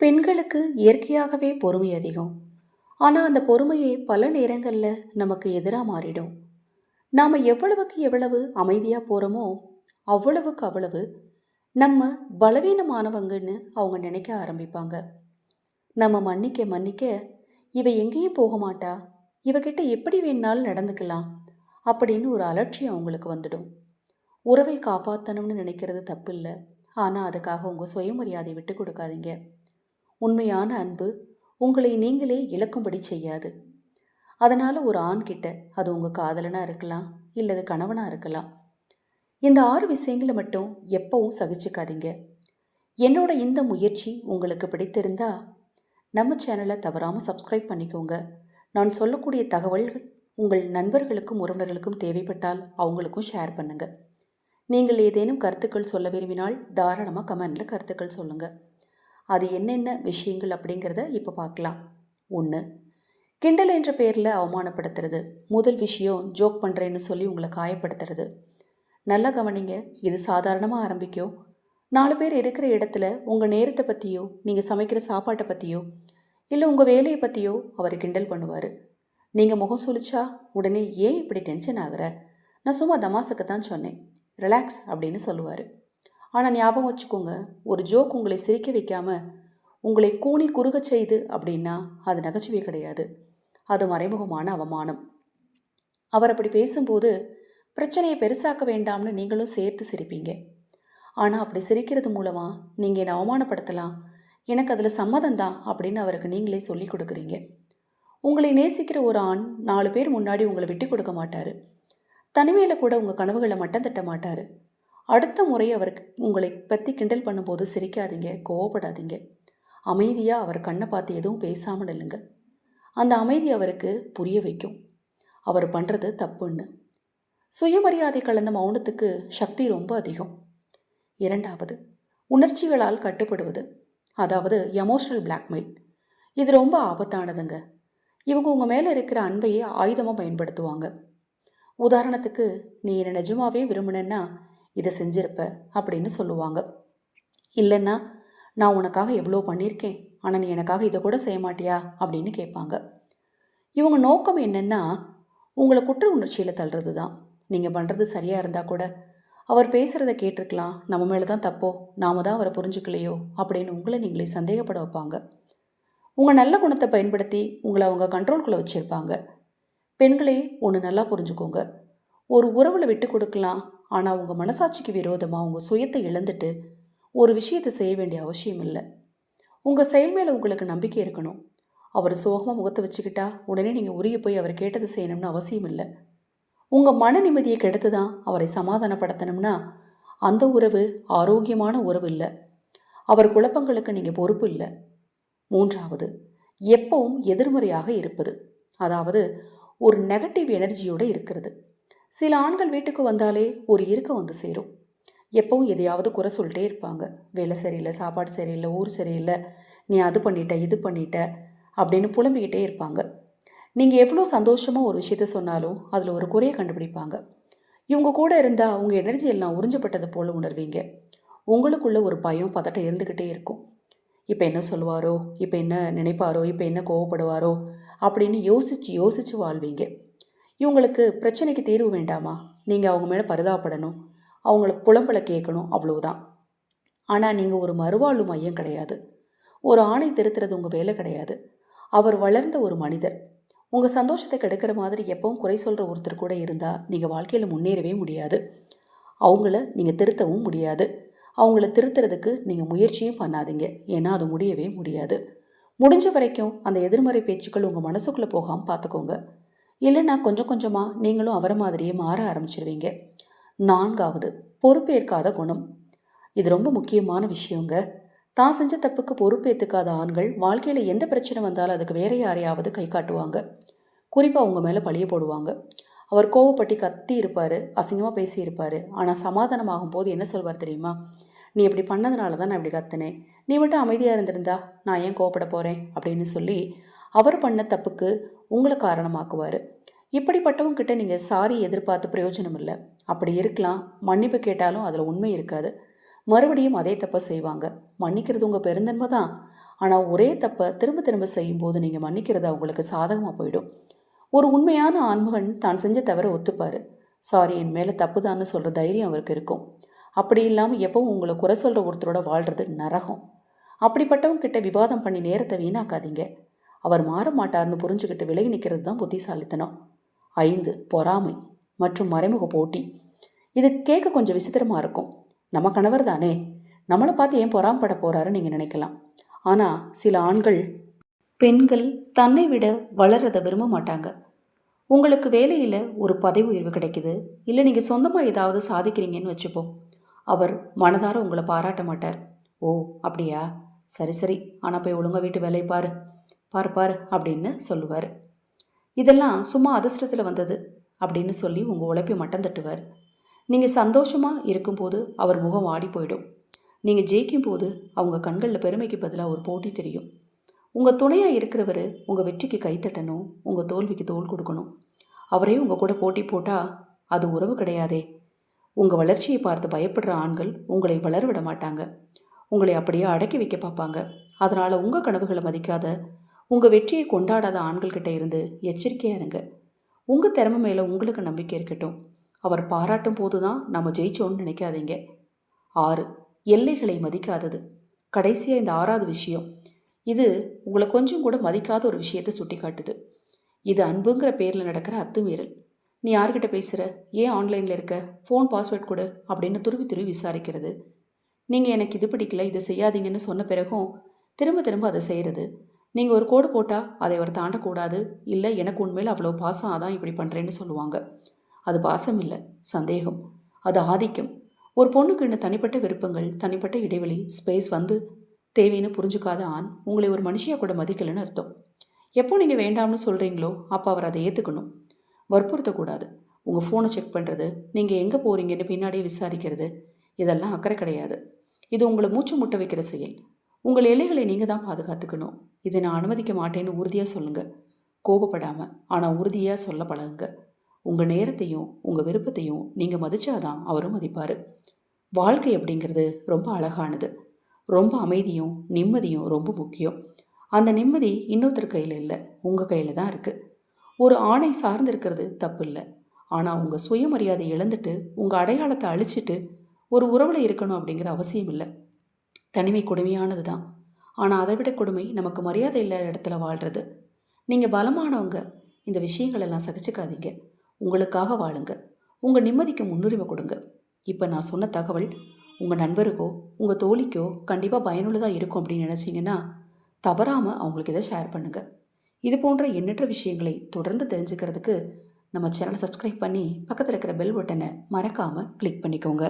பெண்களுக்கு இயற்கையாகவே பொறுமை அதிகம். ஆனால் அந்த பொறுமையை பல நேரங்களில் நமக்கு எதிராக மாறிடும். நாம் எவ்வளவுக்கு எவ்வளவு அமைதியாக போகிறோமோ அவ்வளவுக்கு அவ்வளவு நம்ம பலவீனமானவங்கன்னு அவங்க நினைக்க ஆரம்பிப்பாங்க. நம்ம மன்னிக்க மன்னிக்க இவ எங்கேயும் போக மாட்டா. இவகிட்ட எப்படி வேணாலும் நடந்துக்கலாம் அப்படின்னு ஒரு அலட்சியம் அவங்களுக்கு வந்துடும். உறவை காப்பாற்றணும்னு நினைக்கிறது தப்பு இல்லை ஆனால் அதுக்காக உங்கள் சுயமரியாதை விட்டு கொடுக்காதீங்க. உண்மையான அன்பு உங்களை நீங்களே இழக்கும்படி செய்யாது. அதனால் ஒரு ஆண்கிட்ட அது உங்கள் காதலனாக இருக்கலாம் இல்லது கணவனாக இருக்கலாம். இந்த ஆறு விஷயங்களை மட்டும் எப்பவும் சகிச்சுக்காதீங்க. என்னோட இந்த முயற்சி உங்களுக்கு பிடித்திருந்தா நம்ம சேனலை தவறாமல் சப்ஸ்கிரைப் பண்ணிக்கோங்க. நான் சொல்லக்கூடிய தகவல்கள் உங்கள் நண்பர்களுக்கும் உறவினர்களுக்கும் தேவைப்பட்டால் அவங்களுக்கும் ஷேர் பண்ணுங்கள் நீங்கள் ஏதேனும் கருத்துக்கள் சொல்ல விரும்பினால் தாராளமாக கமெண்டில் கருத்துக்கள் சொல்லுங்கள் அது என்னென்ன விஷயங்கள் அப்படிங்கிறத இப்போ பார்க்கலாம். ஒன்று கிண்டல் என்ற பேரில் அவமானப்படுத்துறது. முதல் விஷயம் ஜோக் பண்ணுறேன்னு சொல்லி உங்களை காயப்படுத்துறது. நல்லா கவனிங்க இது சாதாரணமாக ஆரம்பிக்கும். நாலு பேர் இருக்கிற இடத்துல உங்கள் நேரத்தை பற்றியோ நீங்கள் சமைக்கிற சாப்பாட்டை பற்றியோ இல்லை உங்கள் வேலையை பற்றியோ அவர் கிண்டல் பண்ணுவார். நீங்கள் முகம் சுழிச்சா உடனே ஏன் இப்படி டென்ஷன் ஆகுற? நான் சும்மா தமாசுக்கு தான் சொன்னேன். ரிலாக்ஸ் அப்படின்னு சொல்லுவார். ஆனால் ஞாபகம் வச்சுக்கோங்க ஒரு ஜோக் உங்களை சிரிக்க வைக்காம உங்களை கூனி குறுகச் செய்து அப்படின்னா அது நகைச்சுவை கிடையாது. அது மறைமுகமான அவமானம். அவர் அப்படி பேசும்போது பிரச்சனையை பெருசாக்க வேண்டாம்னு நீங்களும் சேர்த்து சிரிப்பீங்க. ஆனால் அப்படி சிரிக்கிறது மூலமாக நீங்கள் என்னை அவமானப்படுத்தலாம் எனக்கு அதில் சம்மதம் தான் அப்படின்னு அவருக்கு நீங்களே சொல்லி கொடுக்குறீங்க. உங்களை நேசிக்கிற ஒரு ஆண் நாலு பேர் முன்னாடி உங்களை விட்டு கொடுக்க மாட்டார். தனிமையில் கூட உங்கள் கனவுகளை மட்டம் தட்ட மாட்டார். அடுத்த முறை அவர் உங்களை பற்றி கிண்டல் பண்ணும்போது சிரிக்காதீங்க கோவப்படாதீங்க. அமைதியாக அவர் கண்ணை பார்த்து எதுவும் பேசாமல் இல்லைங்க அந்த அமைதி அவருக்கு புரிய வைக்கும். அவர் பண்ணுறது தப்புன்னு. சுயமரியாதை கலந்த மௌனத்துக்கு சக்தி ரொம்ப அதிகம். இரண்டாவது உணர்ச்சிகளால் கட்டுப்படுவது அதாவது எமோஷனல் பிளாக்மெயில் இது ரொம்ப ஆபத்தானதுங்க. இவங்க உங்கள் மேலே இருக்கிற அன்பையே ஆயுதமாக பயன்படுத்துவாங்க. உதாரணத்துக்கு நீ என்னை நிஜமாவே விரும்பினேன்னா இதை செஞ்சிருப்ப அப்படின்னு சொல்லுவாங்க. இல்லைன்னா நான் உனக்காக எவ்வளோ பண்ணியிருக்கேன் ஆனால் நீ எனக்காக இதை கூட செய்ய மாட்டியா? அப்படின்னு கேட்பாங்க. இவங்க நோக்கம் என்னென்னா உங்களை குற்ற உணர்ச்சியில் தள்ளுறது தான் நீங்கள் பண்ணுறது சரியாக இருந்தால் கூட அவர் பேசுகிறத கேட்டிருக்கலாம். நம்ம மேலே தான் தப்போ நாம தான் அவரை புரிஞ்சுக்கலையோ? அப்படின்னு உங்களை நீங்களே சந்தேகப்பட வைப்பாங்க. உங்கள் நல்ல குணத்தை பயன்படுத்தி உங்களை அவங்க கண்ட்ரோல்குள்ளே வச்சுருப்பாங்க. பெண்களே ஒன்று நல்லா புரிஞ்சுக்கோங்க. ஒரு உறவில் விட்டு கொடுக்கலாம் ஆனால் உங்கள் மனசாட்சிக்கு விரோதமாக உங்கள் சுயத்தை இழந்துட்டு ஒரு விஷயத்தை செய்ய வேண்டிய அவசியம் இல்லை. உங்கள் செயல் மேலே உங்களுக்கு நம்பிக்கை இருக்கணும். அவர் சோகமாக முகத்தை வச்சுக்கிட்டா உடனே நீங்கள் உரிய போய் அவர் கேட்டது செய்யணும்னு அவசியம் இல்லை. உங்கள் மன நிம்மதியை கெடுத்து தான் அவரை சமாதானப்படுத்தணும்னா அந்த உறவு ஆரோக்கியமான உறவு இல்லை. அவர் குழப்பங்களுக்கு நீங்கள் பொறுப்பு இல்லை. மூன்றாவது எப்பவும் எதிர்மறையாக இருப்பது. அதாவது ஒரு நெகட்டிவ் எனர்ஜியோடு இருக்கிறது. சில ஆண்கள் வீட்டுக்கு வந்தாலே ஒரு இறுக்கம் வந்து சேரும். எப்பவும் எதையாவது குறை சொல்லிட்டே இருப்பாங்க. வேலை சரியில்லை சாப்பாடு சரியில்லை ஊர் சரியில்லை நீ அது பண்ணிட்ட இது பண்ணிட்ட அப்படின்னு புலம்பிக்கிட்டே இருப்பாங்க. நீங்கள் எவ்வளோ சந்தோஷமாக ஒரு விஷயத்த சொன்னாலும் அதில் ஒரு குறையை கண்டுபிடிப்பாங்க. இவங்க கூட இருந்தால் உங்கள் எனர்ஜி எல்லாம் உறிஞ்சப்பட்டது போல் உணர்வீங்க. உங்களுக்குள்ள ஒரு பயம் பதட்டம் இருந்துக்கிட்டே இருக்கும். இப்போ என்ன சொல்லுவாரோ? இப்போ என்ன நினைப்பாரோ? இப்போ என்ன கோவப்படுவாரோ? அப்படின்னு யோசித்து யோசித்து வாழ்வீங்க. இவங்களுக்கு பிரச்சனைக்கு தீர்வு வேண்டாமா? நீங்கள் அவங்க மேலே பரிதாபப்படணும். அவங்கள புலம்பலை கேட்கணும் அவ்வளவுதான். ஆனால் நீங்கள் ஒரு மறுவாழ்வு மையம் கிடையாது. ஒரு ஆணை திருத்துறது உங்கள் வேலை கிடையாது. அவர் வளர்ந்த ஒரு மனிதர். உங்கள் சந்தோஷத்தை கெடுக்கிற மாதிரி எப்பவும் குறை சொல்கிற ஒருத்தர் கூட இருந்தால் நீங்கள் வாழ்க்கையில் முன்னேறவே முடியாது. அவங்கள நீங்கள் திருத்தவும் முடியாது. அவங்கள திருத்துறதுக்கு நீங்கள் முயற்சியும் பண்ணாதீங்க. ஏன்னா அது முடியவே முடியாது. முடிஞ்ச வரைக்கும் அந்த எதிர்மறை பேச்சுக்கள் உங்கள் மனசுக்குள்ளே போகாமல் பார்த்துக்கோங்க இல்லைன்னா கொஞ்சம் கொஞ்சமாக நீங்களும் அவரை மாதிரியே மாற ஆரம்பிச்சிருவீங்க. நான்காவது பொறுப்பேற்காத குணம். இது ரொம்ப முக்கியமான விஷயங்க. தான் செஞ்ச தப்புக்கு பொறுப்பேற்றுக்காத ஆண்கள் வாழ்க்கையில் எந்த பிரச்சனை வந்தாலும் அதுக்கு வேற யாரையாவது கை காட்டுவாங்க. குறிப்பாக அவங்க மேலே பழிய போடுவாங்க. அவர் கோவப்பட்டு கத்தி இருப்பார் அசிங்கமாக பேசியிருப்பார். ஆனால் சமாதானமாகும் போது என்ன சொல்வார் தெரியுமா? நீ இப்படி பண்ணதுனால தான் நான் இப்படி கத்தினேன். நீ மட்டும் அமைதியாக இருந்திருந்தா நான் ஏன் கோவப்பட போகிறேன் அப்படின்னு சொல்லி அவர் பண்ண தப்புக்கு உங்களை காரணமாக்குவார். இப்படிப்பட்டவங்கிட்ட நீங்கள் சாரி எதிர்பார்த்து பிரயோஜனம் இல்லை. அப்படி இருக்கலாம். மன்னிப்பு கேட்டாலும் அதில் உண்மை இருக்காது. மறுபடியும் அதே தப்பை செய்வாங்க. மன்னிக்கிறது உங்கள் பெருந்தன்மை தான். ஆனால் ஒரே தப்பை திரும்ப திரும்ப செய்யும்போது நீங்கள் மன்னிக்கிறது அவங்களுக்கு சாதகமாக போயிடும். ஒரு உண்மையான ஆன்மகன் தான் செஞ்ச தவிர ஒத்துப்பார். சாரி என் மேலே தப்புதான்னு சொல்கிற தைரியம் அவருக்கு இருக்கும். அப்படி இல்லாமல் எப்பவும் உங்களை குறை சொல்கிற ஒருத்தரோட வாழ்கிறது நரகம். அப்படிப்பட்டவங்க கிட்ட விவாதம் பண்ணி நேரத்தை வீணாக்காதீங்க. அவர் மாற மாட்டார்னு புரிஞ்சுக்கிட்டு விலகி நிற்கிறது தான் புத்திசாலித்தனம். ஐந்து பொறாமை மற்றும் மறைமுக போட்டி. இது கேட்க கொஞ்சம் விசித்திரமாக இருக்கும். நம்ம கணவர் தானே. நம்மளை பார்த்து ஏன் பொறாமப்பட போகிறாருன்னு நீங்கள் நினைக்கலாம். ஆனால் சில ஆண்கள் பெண்கள் தன்னை விட வளர்றதை விரும்ப மாட்டாங்க. உங்களுக்கு வேலையில் ஒரு பதவி உயர்வு கிடைக்குது. இல்லை நீங்கள் சொந்தமாக ஏதாவது சாதிக்கிறீங்கன்னு வச்சுப்போம். அவர் மனதார உங்களை பாராட்ட மாட்டார். ஓ அப்படியா? சரி சரி. ஆனால் போய் ஒழுங்காக வீட்டு வேலையை பாரு. பார் பார் அப்படின்னு சொல்லுவார். இதெல்லாம் சும்மா அதிர்ஷ்டத்தில் வந்தது அப்படின்னு சொல்லி உங்கள் உழைப்பை மட்டம் தட்டுவார். நீங்கள் சந்தோஷமாக இருக்கும்போது அவர் முகம் ஆடி போயிடும். நீங்கள் ஜெயிக்கும் போது அவங்க கண்களில் பெருமைக்கு பதிலாக ஒரு போட்டி தெரியும். உங்கள் துணையாக இருக்கிறவர் உங்கள் வெற்றிக்கு கைத்தட்டணும் உங்கள் தோல்விக்கு தோல் கொடுக்கணும். அவரே உங்கள் கூட போட்டி போட்டால் அது உறவு கிடையாதே. உங்கள் வளர்ச்சியை பார்த்து பயப்படுற ஆண்கள் உங்களை வளர விட மாட்டாங்க. உங்களை அப்படியே அடக்கி வைக்க பார்ப்பாங்க. அதனால் உங்கள் கனவுகளை மதிக்காத உங்கள் வெற்றியை கொண்டாடாத ஆண்கள்கிட்ட இருந்து எச்சரிக்கையாக இருங்க. உங்கள் திறமை மேலே உங்களுக்கு நம்பிக்கை இருக்கட்டும். அவர் பாராட்டும் போது தான் நம்ம ஜெயிச்சோன்னு நினைக்காதீங்க. ஆறு எல்லைகளை மதிக்காதது. கடைசியாக இந்த ஆறாவது விஷயம். இது உங்களை கொஞ்சம் கூட மதிக்காத ஒரு விஷயத்தை சுட்டி காட்டுது இது அன்புங்கிற பேரில் நடக்கிற அத்துமீறல். நீ யார்கிட்ட பேசுகிற ஏன் ஆன்லைனில் இருக்க? ஃபோன் பாஸ்வேர்ட் கொடு அப்படின்னு துருவி துருவி விசாரிக்கிறது. நீங்கள் எனக்கு இது பிடிக்கல இதை செய்யாதீங்கன்னு சொன்ன பிறகும் திரும்ப திரும்ப அதை செய்கிறது நீங்கள் ஒரு கோடு போட்டால் அதை அவர் தாண்டக்கூடாது. இல்லை எனக்கு உண்மையில் அவ்வளோ பாசம் அதான் இப்படி பண்ணுறேன்னு சொல்லுவாங்க. அது பாசம் இல்லை சந்தேகம். அது ஆதிக்கம். ஒரு பொண்ணுக்கு இன்னும் தனிப்பட்ட விருப்பங்கள் தனிப்பட்ட இடைவெளி ஸ்பேஸ் வந்து தேவைன்னு புரிஞ்சுக்காத ஆண் உங்களை ஒரு மனுஷியாக கூட மதிக்கலைன்னு அர்த்தம். எப்போ நீங்கள் வேண்டாம்னு சொல்கிறீங்களோ அப்போ அவர் அதை ஏற்றுக்கணும் வற்புறுத்தக்கூடாது. உங்கள் ஃபோனை செக் பண்ணுறது நீங்கள் எங்கே போகிறீங்கன்னு பின்னாடியே விசாரிக்கிறது இதெல்லாம் அக்கறை கிடையாது. இது உங்களை மூச்சு முட்ட வைக்கிற செயல். உங்கள் எல்லைகளை நீங்கள் தான் பாதுகாத்துக்கணும். இதை நான் அனுமதிக்க மாட்டேன்னு உறுதியாக சொல்லுங்கள் கோபப்படாமல் ஆனால் உறுதியாக சொல்ல பழகுங்க. உங்கள் நேரத்தையும் உங்கள் விருப்பத்தையும் நீங்கள் மதித்தாதான் அவரும் மதிப்பார். வாழ்க்கை அப்படிங்கிறது ரொம்ப அழகானது. ரொம்ப அமைதியும் நிம்மதியும் ரொம்ப முக்கியம். அந்த நிம்மதி இன்னொருத்தர் கையில் இல்லை. உங்கள் கையில் தான் இருக்குது ஒரு ஆணை சார்ந்திருக்கிறது தப்பு இல்லை. ஆனால் உங்கள் சுயமரியாதை இழந்துட்டு உங்கள் அடையாளத்தை அழிச்சிட்டு ஒரு உறவில் இருக்கணும் அப்படிங்கிற அவசியம் இல்லை. தனிமை கொடுமையானது தான். ஆனால் அதை விட கொடுமை நமக்கு மரியாதை இல்லாத இடத்துல வாழ்கிறது நீங்கள் பலமானவங்க இந்த விஷயங்களெல்லாம் சகிச்சுக்காதீங்க. உங்களுக்காக வாழுங்க. உங்கள் நிம்மதிக்கு முன்னுரிமை கொடுங்க. இப்போ நான் சொன்ன தகவல் உங்கள் நண்பருக்கோ உங்கள் தோழிக்கோ கண்டிப்பாக பயனுள்ளதாக இருக்கும் அப்படின்னு நினச்சிங்கன்னா தவறாமல் அவங்களுக்கு இதை ஷேர் பண்ணுங்கள் இது போன்ற எண்ணற்ற விஷயங்களை தொடர்ந்து தெரிஞ்சுக்கிறதுக்கு நம்ம சேனலை சப்ஸ்கிரைப் பண்ணி பக்கத்தில் இருக்கிற பெல் பட்டனை மறக்காமல் கிளிக் பண்ணிக்கோங்க.